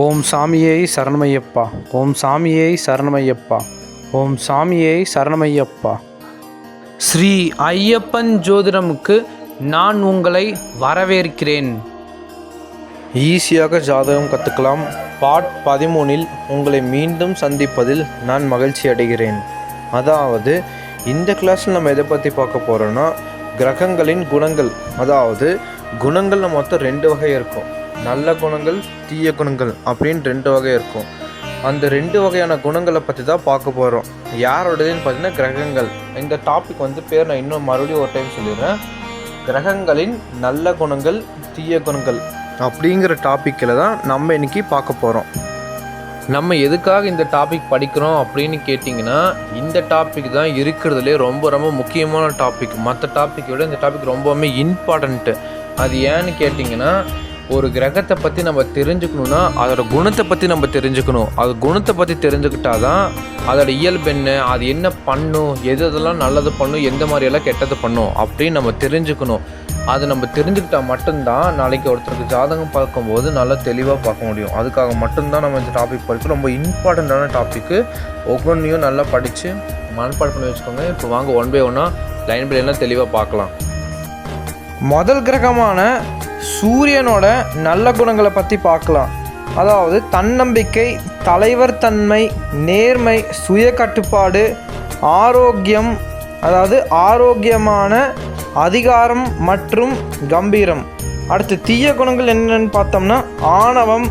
ஓம் சாமியை சரணமையப்பா. ஓம் சாமியை சரணமையப்பா. ஓம் சாமியை சரணமையப்பா. ஸ்ரீ ஐயப்பன் ஜோதிடமுக்கு நான் உங்களை வரவேற்கிறேன். ஈஸியாக ஜாதகம் கற்றுக்கலாம் பாட் பதிமூனில் உங்களை மீண்டும் சந்திப்பதில் நான் மகிழ்ச்சி அடைகிறேன். அதாவது இந்த கிளாஸில் நம்ம எதை பற்றி பார்க்க போகிறோன்னா கிரகங்களின் குணங்கள். அதாவது குணங்களில் மொத்தம் ரெண்டு வகை இருக்கும். நல்ல குணங்கள் தீய குணங்கள் அப்படின்னு ரெண்டு வகை இருக்கும். அந்த ரெண்டு வகையான குணங்களை பற்றி தான் பார்க்க போகிறோம் யாரோடதுன்னு பார்த்தீங்கன்னா கிரகங்கள். இந்த டாபிக் வந்து பேர் நான் இன்னும் மறுபடியும் ஒரு டைம் சொல்லிடுறேன். கிரகங்களின் நல்ல குணங்கள் தீய குணங்கள் அப்படிங்கிற டாப்பிக்கில் தான் நம்ம இன்னைக்கு பார்க்க போகிறோம் நம்ம எதுக்காக இந்த டாபிக் படிக்கிறோம் அப்படின்னு கேட்டிங்கன்னா இந்த டாபிக் தான் இருக்கிறதுலே ரொம்ப ரொம்ப முக்கியமான டாபிக் மற்ற டாப்பிக்கை விட இந்த டாபிக் ரொம்பவுமே இம்பார்ட்டண்ட்டு அது ஏன்னு கேட்டிங்கன்னா ஒரு கிரகத்தை பற்றி நம்ம தெரிஞ்சுக்கணுன்னா அதோட குணத்தை பற்றி நம்ம தெரிஞ்சுக்கணும். அது குணத்தை பற்றி தெரிஞ்சுக்கிட்டா தான் அதோட இயல்பு என்ன அது என்ன பண்ணும் எது எதெல்லாம் நல்லது பண்ணும் எந்த மாதிரியெல்லாம் கெட்டது பண்ணும் அப்படின்னு நம்ம தெரிஞ்சுக்கணும். அது நம்ம தெரிஞ்சுக்கிட்டா மட்டும்தான் நாளைக்கு ஒருத்தருக்கு ஜாதகம் பார்க்கும்போது நல்லா தெளிவாக பார்க்க முடியும். அதுக்காக மட்டும்தான் நம்ம இந்த டாபிக் படிக்கும் ரொம்ப இம்பார்ட்டண்ட்டான டாப்பிக்கு ஒவ்வொன்றையும் நல்லா படித்து மனப்பாடு பண்ணி வச்சுக்கோங்க. இப்போ வாங்க ஒன் பை ஒன்னாக லைன் பை லைனாக தெளிவாக பார்க்கலாம். முதல் கிரகமான சூரியனோட நல்ல குணங்களை பற்றி பார்க்கலாம். அதாவது தன்னம்பிக்கை தலைவர் தன்மை நேர்மை சுய கட்டுப்பாடு ஆரோக்கியம் அதாவது ஆரோக்கியமான அதிகாரம் மற்றும் கம்பீரம். அடுத்து தீய குணங்கள் என்னென்னு பார்த்தோம்னா ஆணவம்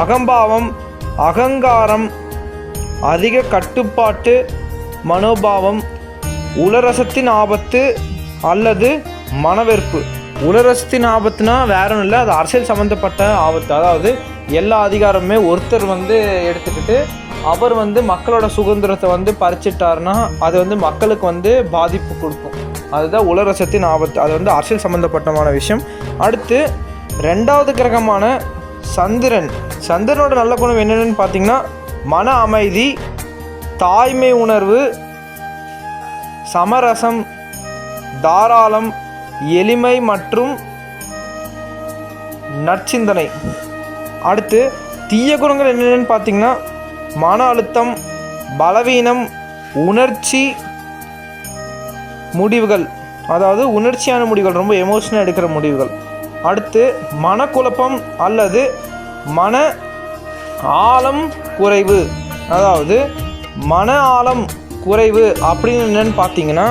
அகம்பாவம் அகங்காரம் அதிக கட்டுப்பாட்டு மனோபாவம் உலரசத்தின் ஆபத்து அல்லது மனவெறுப்பு உலரசத்தின் ஆபத்துனா வேற ஒன்றும் இல்லை. அது அரசியல் சம்மந்தப்பட்ட ஆபத்து. அதாவது எல்லா அதிகாரமுமே ஒருத்தர் வந்து எடுத்துக்கிட்டு அவர் வந்து மக்களோட சுதந்திரத்தை வந்து பறிச்சிட்டாருன்னா அது வந்து மக்களுக்கு வந்து பாதிப்பு கொடுக்கும். அதுதான் உலரசத்தின் ஆபத்து. அது வந்து அரசியல் சம்மந்தப்பட்டமான விஷயம். அடுத்து ரெண்டாவது கிரகமான சந்திரன். சந்திரனோட நல்ல குணம் என்னென்னு பார்த்தீங்கன்னா மன அமைதி தாய்மை உணர்வு சமரசம் தாராளம் எளிமை மற்றும் நற்சிந்தனை. அடுத்து தீய குணங்கள் என்னென்னு பார்த்தீங்கன்னா மன அழுத்தம் பலவீனம் உணர்ச்சி முடிவுகள். அதாவது உணர்ச்சியான முடிவுகள் ரொம்ப எமோஷனாக எடுக்கிற முடிவுகள். அடுத்து மனக்குழப்பம் அல்லது மன ஆழம் குறைவு. அதாவது மன ஆழம் குறைவு அப்படின்னு என்னன்னு பார்த்தீங்கன்னா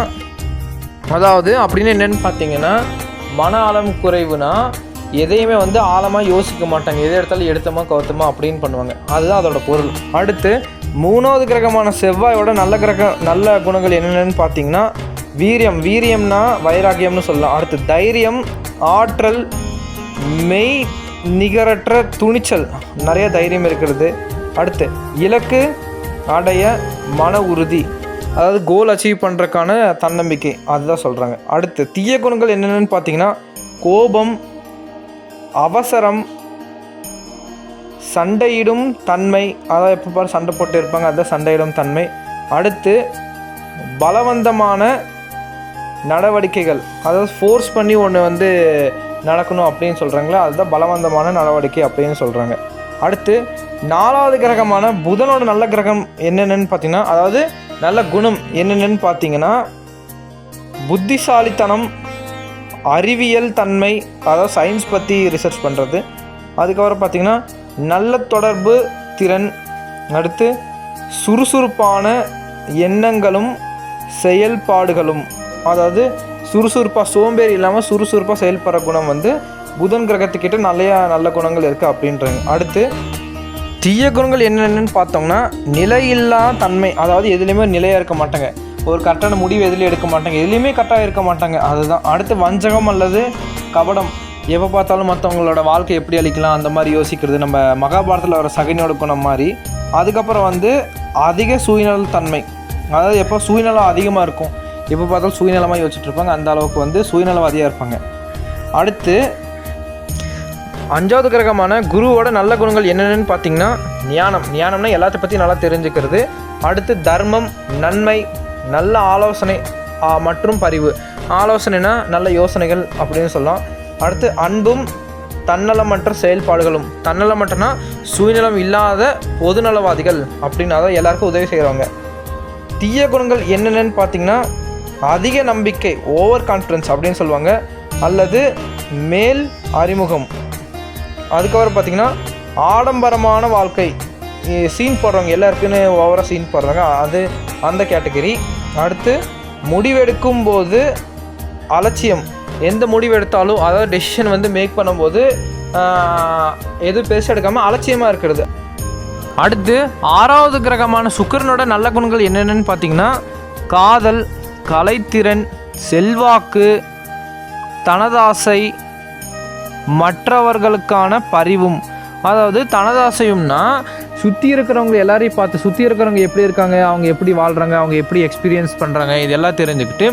அதாவது அப்படின்னு என்னென்னு பார்த்தீங்கன்னா மன ஆழம் குறைவுனா எதையுமே வந்து ஆழமாக யோசிக்க மாட்டாங்க. எதை எடுத்தாலும் எடுத்தோமா கவுத்தமா அப்படின்னு பண்ணுவாங்க. அதுதான் அதோட பொருள். அடுத்து மூணாவது கிரகமான செவ்வாயோட நல்ல கிரக நல்ல குணங்கள் என்னென்னு பார்த்தீங்கன்னா வீரியம். வீரியம்னா வைராகியம்னு சொல்லலாம். அடுத்து தைரியம் ஆற்றல் மெய் நிகரற்ற துணிச்சல். நிறைய தைரியம் இருக்கிறது. அடுத்து இலக்கு அடைய மன உறுதி. அதாவது கோல் அச்சீவ் பண்ணுறக்கான தன்னம்பிக்கை. அதுதான் சொல்கிறாங்க அடுத்து தீய குணங்கள் என்னென்னு பார்த்தீங்கன்னா கோபம் அவசரம் சண்டையிடும் தன்மை. அதாவது எப்போ பாரு சண்டை போட்டு இருப்பாங்க அதுதான் சண்டையிடும் தன்மை. அடுத்து பலவந்தமான நடவடிக்கைகள். அதாவது ஃபோர்ஸ் பண்ணி ஒன்று வந்து நடக்கணும் அப்படின்னு சொல்கிறாங்களா அதுதான் பலவந்தமான நடவடிக்கை அப்படின்னு சொல்கிறாங்க அடுத்து நாலாவது கிரகமான புதனோட நல்ல கிரகம் என்னென்னு பார்த்தீங்கன்னா அதாவது நல்ல குணம் என்னென்னு பார்த்தீங்கன்னா புத்திசாலித்தனம் அறிவியல் தன்மை அதாவது சயின்ஸ் பற்றி ரிசர்ச் பண்ணுறது அதுக்கப்புறம் பார்த்திங்கன்னா நல்ல தொடர்பு திறன். அடுத்து சுறுசுறுப்பான எண்ணங்களும் செயல்பாடுகளும். அதாவது சுறுசுறுப்பாக சோம்பேறி இல்லாமல் சுறுசுறுப்பாக செயல்படுற குணம் வந்து புதன் கிரகத்துக்கிட்ட நிறையா நல்ல குணங்கள் இருக்குது அப்படின்றாங்க. அடுத்து தீய குணங்கள் என்னென்னு பார்த்தோம்னா நிலையில்லா தன்மை அதாவது எதுலேயுமே நிலையாக இருக்க மாட்டாங்க. ஒரு கரெக்டான முடிவு எதுலேயும் எடுக்க மாட்டாங்க. எதுலேயுமே கரெக்டாக இருக்க மாட்டாங்க. அதுதான். அடுத்து வஞ்சகம் அல்லது கபடம். எப்போ பார்த்தாலும் மற்றவங்களோட வாழ்க்கை எப்படி அழிக்கலாம் அந்த மாதிரி யோசிக்கிறது. நம்ம மகாபாரதத்தில் வர சகனியோட குணம் மாதிரி. அதுக்கப்புறம் வந்து அதிக சுயநல தன்மை. அதாவது எப்போ சுயநலம் அதிகமாக இருக்கும் எப்போ பார்த்தாலும் சுயநலமாக யோசிச்சுட்ருப்பாங்க அந்த அளவுக்கு வந்து சுயநலவாதியாக இருப்பாங்க. அடுத்து அஞ்சாவது கிரகமான குருவோட நல்ல குணங்கள் என்னென்னு பார்த்தீங்கன்னா ஞானம். ஞானம்னா எல்லாத்த பற்றி நல்லா தெரிஞ்சுக்கிறது. அடுத்து தர்மம் நன்மை நல்ல ஆலோசனை மற்றும் பரிவு. ஆலோசனைனா நல்ல யோசனைகள் அப்படின்னு சொல்லலாம். அடுத்து அன்பும் தன்னலமற்ற செயல்பாடுகளும். தன்னலமற்றனா சுயநலம் இல்லாத பொதுநலவாதிகள் அப்படின்னு அதான் எல்லாருக்கும் உதவி செய்கிறவங்க தீய குணங்கள் என்னென்னு பார்த்தீங்கன்னா அதிக நம்பிக்கை ஓவர் கான்ஃபிடன்ஸ் அப்படின்னு சொல்லுவாங்க. அல்லது மேல் அறிமுகம். அதுக்கப்புறம் பார்த்தீங்கன்னா ஆடம்பரமான வாழ்க்கை. சீன் போடுறவங்க எல்லாருக்குன்னு ஓவராக சீன் போடுறாங்க. அது அந்த கேட்டகரி அடுத்து முடிவெடுக்கும் போது அலட்சியம். எந்த முடிவெடுத்தாலும் அதாவது டெசிஷன் வந்து மேக் பண்ணும்போது எதுவும் பெருசாக எடுக்காமல் அலட்சியமாக இருக்கிறது. அடுத்து ஆறாவது கிரகமான சுக்கிரனோட நல்ல குணங்கள் என்னென்னு பார்த்தீங்கன்னா காதல் கலைத்திறன் செல்வாக்கு தனதாசை மற்றவர்களுக்கான பரிவும். அதாவது தனதாசையும்னா சுற்றி இருக்கிறவங்க எல்லாரையும் பார்த்து சுற்றி இருக்கிறவங்க எப்படி இருக்காங்க அவங்க எப்படி வாழ்கிறாங்க அவங்க எப்படி எக்ஸ்பீரியன்ஸ் பண்ணுறாங்க இதெல்லாம் தெரிஞ்சுக்கிட்டு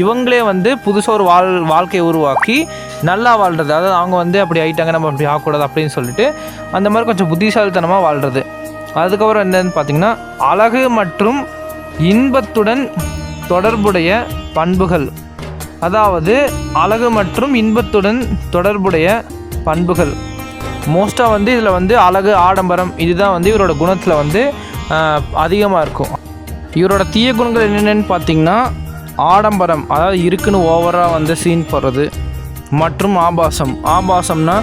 இவங்களே வந்து புதுசாக ஒரு வாழ் வாழ்க்கையை உருவாக்கி நல்லா வாழ்கிறது அதாவது அவங்க வந்து அப்படி ஆயிட்டாங்க நம்ம அப்படி ஆகக்கூடாது அப்படின்னு சொல்லிட்டு அந்த மாதிரி கொஞ்சம் புத்திசாலித்தனமாக வாழ்கிறது அதுக்கப்புறம் என்னன்னு பார்த்தீங்கன்னா அழகு மற்றும் இன்பத்துடன் தொடர்புடைய பண்புகள். அதாவது அழகு மற்றும் இன்பத்துடன் தொடர்புடைய பண்புகள். மோஸ்ட்டாக வந்து இதில் வந்து அழகு ஆடம்பரம் இதுதான் வந்து இவரோட குணத்தில் வந்து அதிகமாக இருக்கும். இவரோட தீய குணங்கள் என்னென்னு பார்த்தீங்கன்னா ஆடம்பரம் அதாவது இருக்குன்னு ஓவராக வந்து சீன் போடுறது மற்றும் ஆபாசம். ஆபாசம்னா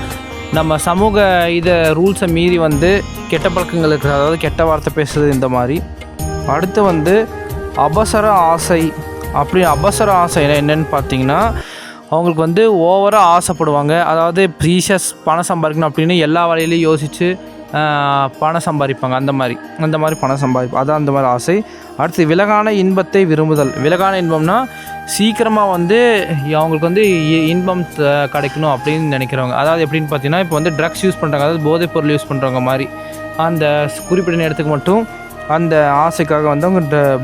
நம்ம சமூக இதை ரூல்ஸை மீறி வந்து கெட்ட பழக்கங்கள் அதாவது கெட்ட வார்த்தை பேசுறது இந்த மாதிரி. அடுத்து வந்து அபசர ஆசை அப்படி அபசர ஆசை என்னென்னு பார்த்தீங்கன்னா அவங்களுக்கு வந்து ஓவராக ஆசைப்படுவாங்க. அதாவது ப்ரீஷியஸ் பணம் சம்பாதிக்கணும் அப்படின்னு எல்லா வழியிலையும் யோசித்து பணம் சம்பாதிப்பாங்க. அந்த மாதிரி அந்த மாதிரி பணம் சம்பாதிப்பாங்க அதான் அந்த மாதிரி ஆசை. அடுத்து விலகான இன்பத்தை விரும்புதல். விலகான இன்பம்னா சீக்கிரமாக வந்து அவங்களுக்கு வந்து இ- இன்பம் கிடைக்கணும் அப்படின்னு நினைக்கிறவங்க. அதாவது எப்படின்னு பார்த்தீங்கன்னா இப்போ வந்து ட்ரக்ஸ் யூஸ் பண்ணுறாங்க அதாவது போதைப் பொருள் யூஸ் பண்ணுறவங்க மாதிரி. அந்த குறிப்பிட்ட நேரத்துக்கு மட்டும் அந்த ஆசைக்காக வந்து அவங்க ட-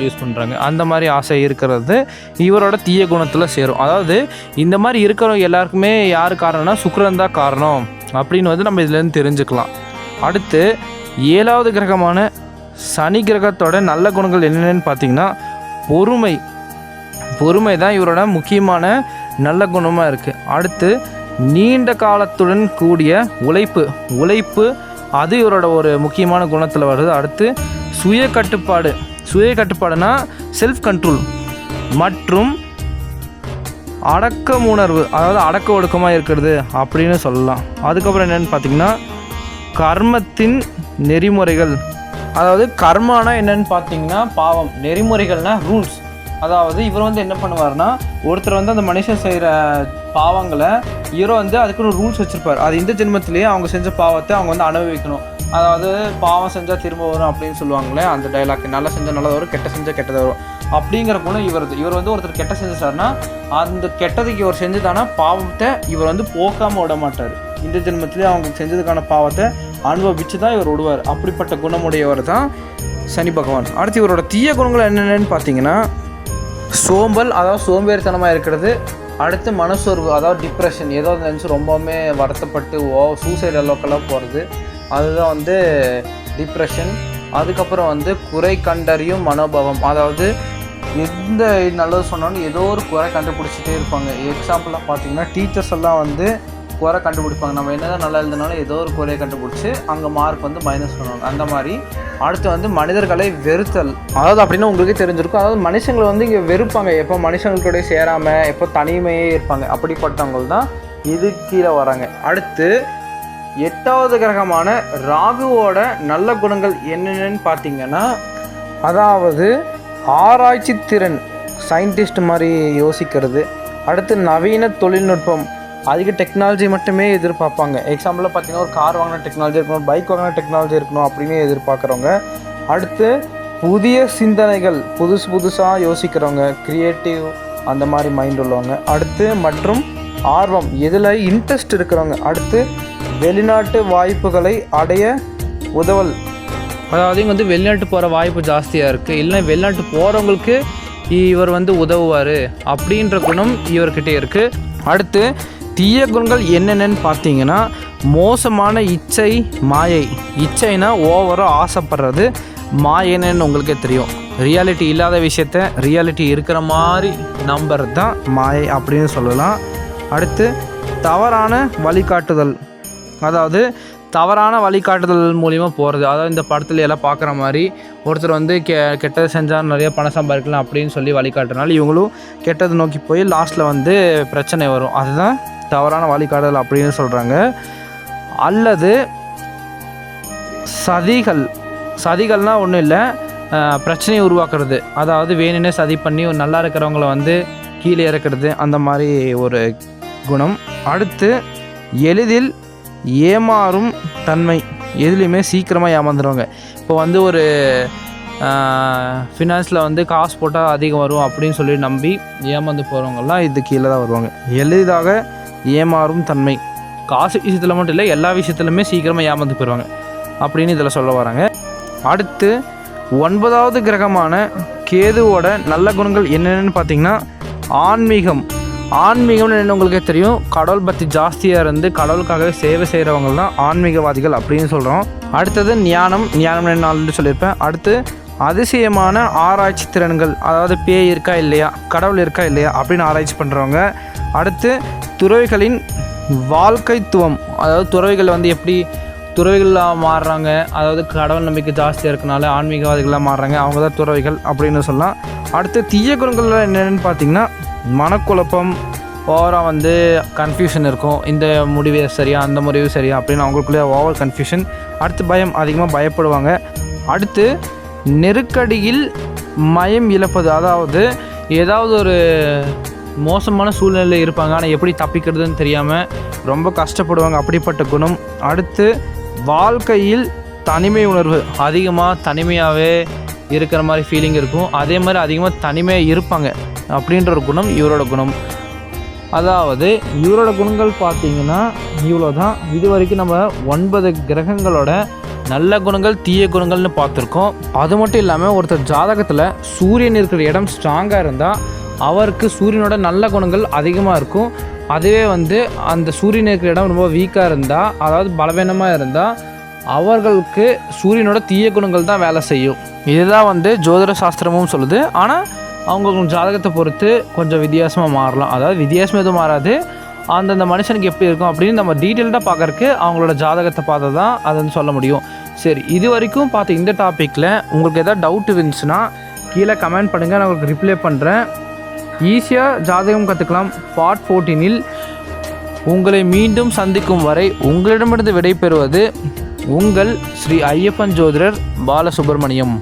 யூஸ் பண்ணுறாங்க அந்த மாதிரி ஆசை இருக்கிறது இவரோட தீய குணத்தில் சேரும். அதாவது இந்த மாதிரி இருக்கிறவங்க எல்லாருக்குமே யார் காரணம்னா சுக்கரன் தான் காரணம் அப்படின்னு வந்து நம்ம இதுலேருந்து தெரிஞ்சுக்கலாம். அடுத்து ஏழாவது கிரகமான சனி கிரகத்தோட நல்ல குணங்கள் என்னென்னு பார்த்தீங்கன்னா பொறுமை. பொறுமை தான் இவரோட முக்கியமான நல்ல குணமாக இருக்குது அடுத்து நீண்ட காலத்துடன் கூடிய உழைப்பு. உழைப்பு அது இவரோட ஒரு முக்கியமான குணத்தில் வருது. அடுத்து சுய கட்டுப்பாடு. சுய கட்டுப்பாடுனா செல்ஃப் கண்ட்ரோல் மற்றும் அடக்க உணர்வு அதாவது அடக்க ஒடுக்கமாக இருக்கிறது அப்படின்னு சொல்லலாம். அதுக்கப்புறம் என்னென்னு பார்த்திங்கன்னா கர்மத்தின் நெறிமுறைகள். அதாவது கர்மானா என்னென்னு பார்த்தீங்கன்னா பாவம். நெறிமுறைகள்னால் ரூல்ஸ் அதாவது இவர் வந்து என்ன பண்ணுவார்னா ஒருத்தர் வந்து அந்த மனுஷன் செய்கிற பாவங்களை ஹீரோ வந்து அதுக்குன்னு ரூல்ஸ் வச்சுருப்பார். அது இந்த ஜென்மத்திலேயே அவங்க செஞ்ச பாவத்தை அவங்க வந்து அனுபவிக்கணும். அதாவது பாவம் செஞ்சால் திரும்ப வரும் அப்படின்னு சொல்லுவாங்களே அந்த டைலாக் நல்லா செஞ்சால் நல்லது வரும் கெட்ட செஞ்சால் கெட்டது வரும். அப்படிங்கிற குணம் இவரது இவர் வந்து ஒருத்தர் கெட்ட செஞ்சாருன்னா அந்த கெட்டதுக்கு இவர் செஞ்சதானா பாவத்தை இவர் வந்து போக்காமல் விட மாட்டார். இந்த ஜென்மத்திலே அவங்க செஞ்சதுக்கான பாவத்தை அனுபவிச்சு தான் இவர் விடுவார் அப்படிப்பட்ட குணமுடையவர் தான் சனி பகவான். அடுத்து இவரோட தீய குணங்கள் என்னென்னு பார்த்தீங்கன்னா சோம்பல் அதாவது சோம்பேறித்தனமாக இருக்கிறது அடுத்து மனசோர்வு அதாவது டிப்ரெஷன் ஏதோ நினச்சி ரொம்பவுமே வருத்தப்பட்டு ஓ சூசைட் அளவுக்கெல்லாம் போகிறது அதுதான் வந்து டிப்ரெஷன் அதுக்கப்புறம் வந்து குறை கண்டறியும் மனோபாவம். அதாவது எந்த நல்லது சொன்னாலும் ஏதோ ஒரு குறை கண்டுபிடிச்சிட்டே இருப்பாங்க. எக்ஸாம்பிளாக பார்த்தீங்கன்னா டீச்சர்ஸ் எல்லாம் வந்து ஸ்கோரை கண்டுபிடிப்பாங்க. நம்ம என்னதான் நல்லா எழுதினாலும் ஏதோ ஒரு குறையை கண்டுபிடிச்சி அங்கே மார்க் வந்து மைனஸ் பண்ணுவாங்க. அந்த மாதிரி. அடுத்து வந்து மனிதர்களை வெறுத்தல். அதாவது அப்படின்னா உங்களுக்கே தெரிஞ்சிருக்கும். அதாவது மனுஷங்களை வந்து இங்கே வெறுப்பாங்க. எப்போ மனுஷங்களுடைய சேராமல் எப்போ தனிமையே இருப்பாங்க. அப்படிப்பட்டவங்க தான் இது கீழே வராங்க. அடுத்து எட்டாவது கிரகமான ராகுவோட நல்ல குணங்கள் என்னென்னு பார்த்தீங்கன்னா அதாவது ஆராய்ச்சி திறன் சயின்டிஸ்ட் மாதிரி யோசிக்கிறது. அடுத்து நவீன தொழில்நுட்பம் அதிக டெக்னாலஜி மட்டுமே எதிர்பார்ப்பாங்க. எக்ஸாம்பிளாக பார்த்தீங்கன்னா ஒரு கார் வாங்கின டெக்னாலஜி இருக்கணும் பைக் வாங்கின டெக்னாலஜி இருக்கணும் அப்படின்னு எதிர்பார்க்குறவங்க. அடுத்து புதிய சிந்தனைகள் புதுசு புதுசாக யோசிக்கிறவங்க க்ரியேட்டிவ் அந்த மாதிரி மைண்ட் உள்ளவங்க. அடுத்து மற்றும் ஆர்வம் எதில் இன்ட்ரெஸ்ட் இருக்கிறவங்க. அடுத்து வெளிநாட்டு வாய்ப்புகளை அடைய உதவல். அதாவது இங்கே வந்து வெளிநாட்டு போகிற வாய்ப்பு ஜாஸ்தியாக இருக்குது இல்லை வெளிநாட்டு போகிறவங்களுக்கு இவர் வந்து உதவுவார் அப்படின்ற குணம் இவர்கிட்ட இருக்குது அடுத்து தீய குணங்கள் என்னென்னு பார்த்தீங்கன்னா மோசமான இச்சை மாயை. இச்சைனா ஓவராக ஆசைப்படுறது மாயைன்னு உங்களுக்கே தெரியும். ரியாலிட்டி இல்லாத விஷயத்த ரியாலிட்டி இருக்கிற மாதிரி நம்புறது தான் மாயை அப்படின்னு சொல்லலாம். அடுத்து தவறான வழிகாட்டுதல். அதாவது தவறான வழிகாட்டுதல் மூலிமா போகிறது அதாவது இந்த படத்துல எல்லாம் பார்க்குற மாதிரி ஒருத்தர் வந்து கெ கெட்டது செஞ்சால் நிறைய பணம் சம்பாதிக்கலாம் அப்படின்னு சொல்லி வழிகாட்டுறனால இவங்களும் கெட்டது நோக்கி போய் லாஸ்ட்டில் வந்து பிரச்சனை வரும். அதுதான் தவறான வழிகாட்டுதல் அப்படின்னு சொல்கிறாங்க அல்லது சதிகள் சதிகள்னால் ஒன்றும் இல்லை. பிரச்சனையை உருவாக்குறது. அதாவது வேணும்னே சதி பண்ணி ஒரு நல்லா இருக்கிறவங்கள வந்து கீழே இறக்குறது. அந்த மாதிரி ஒரு குணம். அடுத்து எளிதில் ஏமாறும் தன்மை. எதுலேயுமே சீக்கிரமாக ஏமாந்துருவாங்க. இப்போ வந்து ஒரு ஃபினான்ஸில் வந்து காசு போட்டால் அதிகம் வரும் அப்படின்னு சொல்லி நம்பி ஏமாந்து போகிறவங்கெல்லாம் இது கீழே தான் வருவாங்க. எளிதாக ஏமாறும் தன்மை. காசு விஷயத்தில் மட்டும் இல்லை எல்லா விஷயத்துலையுமே சீக்கிரமாக ஏமாந்து போயிடுவாங்க அப்படின்னு இதில் சொல்ல வராங்க. அடுத்து ஒன்பதாவது கிரகமான கேதுவோட நல்ல குணங்கள் என்னென்னு பார்த்தீங்கன்னா ஆன்மீகம். ஆன்மீகம்னு என்ன உங்களுக்கே தெரியும்? கடவுள் பற்றி ஜாஸ்தியாக இருந்து கடவுளுக்காகவே சேவை செய்கிறவங்க தான் ஆன்மீகவாதிகள் அப்படின்னு சொல்கிறோம் அடுத்தது ஞானம். ஞானம் நாள்னு சொல்லியிருப்பேன். அடுத்து அதிசயமான ஆராய்ச்சி திறன்கள். அதாவது பேய் இருக்கா இல்லையா? கடவுள் இருக்கா இல்லையா? அப்படின்னு ஆராய்ச்சி பண்ணுறவங்க அடுத்து துறவிகளின் வாழ்க்கைத்துவம். அதாவது துறவிகள் வந்து எப்படி துறவிகளாக மாறுறாங்க அதாவது கடவுள் நம்பிக்கை ஜாஸ்தியாக இருக்கனால ஆன்மீகவாதிகளாக மாறுறாங்க அவங்க தான் துறவிகள் அப்படின்னு சொல்லலாம். அடுத்து தீய குணங்கள் என்னென்னு பார்த்தீங்கன்னா மனக்குழப்பம் ஓவராக வந்து கன்ஃபியூஷன் இருக்கும். இந்த முடிவு சரியா அந்த முடிவு சரியா அப்படின்னு அவங்களுக்குள்ளே ஓவர் கன்ஃபியூஷன் அடுத்து பயம் அதிகமாக பயப்படுவாங்க. அடுத்து நெருக்கடியில் மயம் இழப்பது அதாவது ஏதாவது ஒரு மோசமான சூழ்நிலையில் இருப்பாங்க. ஆனால் எப்படி தப்பிக்கிறதுன்னு தெரியாமல் ரொம்ப கஷ்டப்படுவாங்க. அப்படிப்பட்ட குணம். அடுத்து வாழ்க்கையில் தனிமை உணர்வு. அதிகமாக தனிமையாகவே இருக்கிற மாதிரி ஃபீலிங் இருக்கும். அதே மாதிரி அதிகமாக தனிமையாக இருப்பாங்க. அப்படின்ற ஒரு குணம் இவரோட குணம். அதாவது இவரோட குணங்கள் பார்த்தீங்கன்னா இவ்வளோ தான் இது வரைக்கும் நம்ம ஒன்பது கிரகங்களோட நல்ல குணங்கள் தீய குணங்கள்னு பார்த்துருக்கோம். அது மட்டும் இல்லாமல் ஒருத்தர் ஜாதகத்தில் சூரியன் இருக்கிற இடம் ஸ்ட்ராங்காக இருந்தால் அவருக்கு சூரியனோட நல்ல குணங்கள் அதிகமாக இருக்கும். அதுவே வந்து அந்த சூரியன் இருக்கிற இடம் ரொம்ப வீக்காக இருந்தால் அதாவது பலவீனமாக இருந்தால் அவர்களுக்கு சூரியனோட தீய குணங்கள் தான் வேலை செய்யும். இதுதான் வந்து ஜோதிட சாஸ்திரமும் சொல்லுது. ஆனால் அவங்க ஜாதகத்தை பொறுத்து கொஞ்சம் வித்தியாசமாக மாறலாம். அதாவது வித்தியாசம் எதுவும் மாறாது. அந்தந்த மனுஷனுக்கு எப்படி இருக்கும் அப்படின்னு நம்ம டீட்டெயில்டாக பார்க்கறக்கு அவங்களோட ஜாதகத்தை பார்த்து தான் அதை வந்து சொல்ல முடியும். சரி இது வரைக்கும் பார்த்த இந்த டாப்பிக்கில் உங்களுக்கு எதாவது டவுட் இருந்துச்சுன்னா கீழே கமெண்ட் பண்ணுங்கள் நான் உங்களுக்கு ரிப்ளை பண்ணுறேன் ஈஸியாக ஜாதகம் கற்றுக்கலாம் பார்ட் ஃபோர்டீனில் உங்களை மீண்டும் சந்திக்கும் வரை உங்களிடமிருந்து விடைபெறுவது உங்கள் ஸ்ரீ ஐயப்பன் ஜோதிடர் பாலசுப்ரமணியம்.